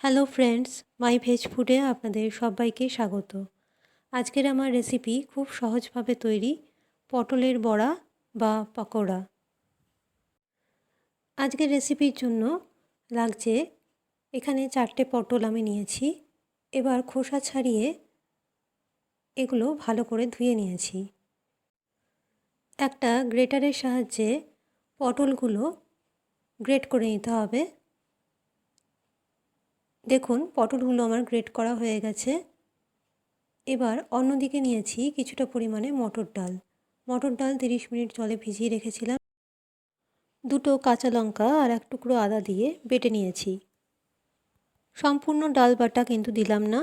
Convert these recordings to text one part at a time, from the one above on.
Hello friends মাই veg ফুডে আপনাদের সবাইকে স্বাগত। আজকের আমার রেসিপি খুব সহজভাবে তৈরি পটলের বড়া বা পকোড়া। আজকের রেসিপির জন্য লাগছে এখানে চারটে পটল আমি নিয়েছি। এবার খোসা ছাড়িয়ে এগুলো ভালো করে ধুয়ে নিয়েছি। একটা গ্রেটারের সাহায্যে পটলগুলো গ্রেট করে নিতে হবে। দেখুন, পটলগুলো আমার গ্রেট করা হয়ে গেছে। এবার অন্যদিকে নিয়েছি কিছুটা পরিমাণে মটর ডাল। মটর ডাল তিরিশ মিনিট জলে ভিজিয়ে রেখেছিলাম। দুটো কাঁচা লঙ্কা আর এক টুকরো আদা দিয়ে বেটে নিয়েছি। সম্পূর্ণ ডাল বাটা কিন্তু দিলাম না।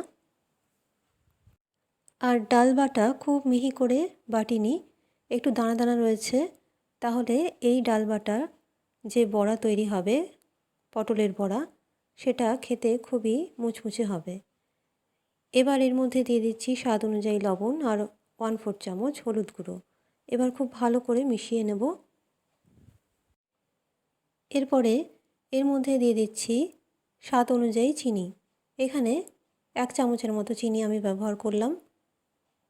আর ডাল বাটা খুব মিহি করে বাটিনি, একটু দানা দানা রয়েছে, তাহলে এই ডাল বাটার যে বড়া তৈরি হবে, পটলের বড়া সেটা খেতে খুবই মুচমুচে হবে। এবার এর মধ্যে দিয়ে দিচ্ছি স্বাদ অনুযায়ী লবণ আর ওয়ান ফোর চামচ হলুদ গুঁড়ো। এবার খুব ভালো করে মিশিয়ে নেব। এরপরে এর মধ্যে দিয়ে দিচ্ছি স্বাদ অনুযায়ী চিনি। এখানে এক চামচের মতো চিনি আমি ব্যবহার করলাম।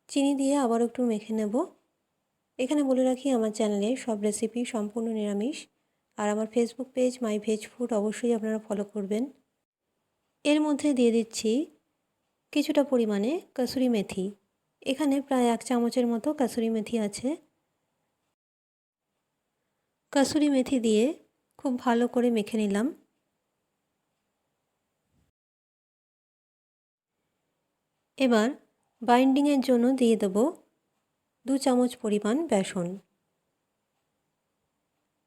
চিনি দিয়ে আবার একটু মেখে নেব। এখানে বলে রাখি আমার চ্যানেলে সব রেসিপি সম্পূর্ণ নিরামিষ। আর আমার Facebook page my veg food অবশ্যই আপনারা ফলো করবেন। এর মধ্যে দিয়ে দিচ্ছি কিছুটা পরিমাণে কাসুরি মেথি। এখানে প্রায় এক চামচের মতো কাসুরি মেথি আছে। কাসুরি মেথি দিয়ে খুব ভালো করে মেখে নিলাম। এবার বাইন্ডিংয়ের জন্য দিয়ে দেব দু চামচ পরিমাণ বেসন।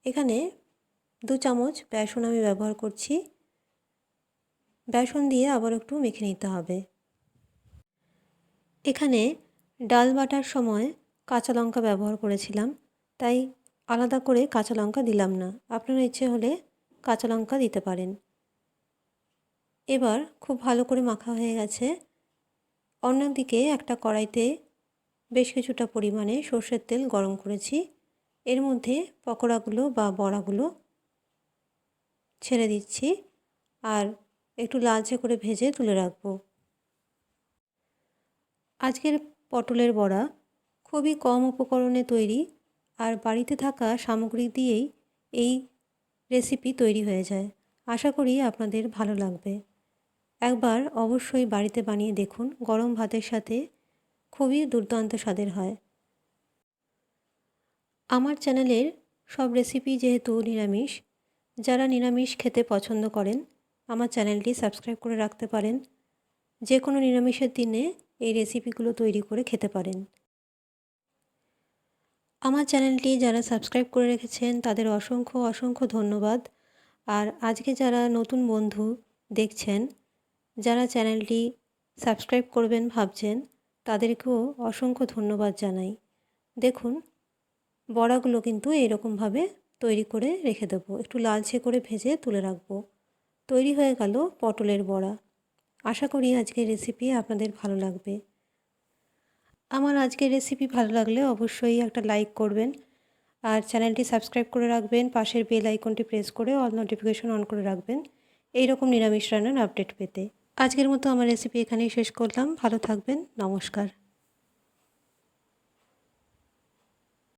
এখানে দু চামচ বেসন আমি ব্যবহার করছি। বেসন দিয়ে আবার একটু মেখে নিতে হবে। এখানে ডাল বাটার সময় কাঁচা লঙ্কা ব্যবহার করেছিলাম, তাই আলাদা করে কাঁচা লঙ্কা দিলাম না। আপনার ইচ্ছে হলে কাঁচা লঙ্কা দিতে পারেন। এবার খুব ভালো করে মাখা হয়ে গেছে। অন্যদিকে একটা কড়াইতে বেশ কিছুটা পরিমাণে সর্ষের তেল গরম করেছি। এর মধ্যে পকোড়াগুলো বা বড়াগুলো ছেড়ে দিচ্ছি আর একটু লালচে করে ভেজে তুলে রাখব। আজকের পটলের বড়া খুবই কম উপকরণে তৈরি আর বাড়িতে থাকা সামগ্রী দিয়েই এই রেসিপি তৈরি হয়ে যায়। আশা করি আপনাদের ভালো লাগবে। একবার অবশ্যই বাড়িতে বানিয়ে দেখুন, গরম ভাতের সাথে খুবই দুর্দান্ত স্বাদের হয়। আমার চ্যানেলের সব রেসিপি যেহেতু নিরামিষ যারা নিরামিষ খেতে পছন্দ করেন, আমার চ্যানেলটি সাবস্ক্রাইব করে রাখতে পারেন। যে কোনো নিরামিষের দিনে এই রেসিপিগুলো তৈরি করে খেতে পারেন। আমার চ্যানেলটি যারা সাবস্ক্রাইব করে রেখেছেন, তাদের অসংখ্য অসংখ্য ধন্যবাদ। আর আজকে যারা নতুন বন্ধু দেখছেন, যারা চ্যানেলটি সাবস্ক্রাইব করবেন ভাবছেন, তাদেরকেও অসংখ্য ধন্যবাদ জানাই। দেখুন, বড়াগুলো কিন্তু এরকমভাবে তৈরি করে রেখে দেবো। একটু লালচে করে ভেজে তুলে রাখব। তৈরি হয়ে গেল পটলের বড়া। আশা করি আজকের রেসিপি আপনাদের ভালো লাগবে। আমার আজকের রেসিপি ভালো লাগলে অবশ্যই একটা লাইক করবেন আর চ্যানেলটি সাবস্ক্রাইব করে রাখবেন। পাশের বেল আইকনটি প্রেস করে অল নোটিফিকেশন অন করে রাখবেন। এই রকম নিরামিষ রান্নার আপডেট পেতে। আজকের মতো আমার রেসিপি এখানেই শেষ করলাম। ভালো থাকবেন। নমস্কার।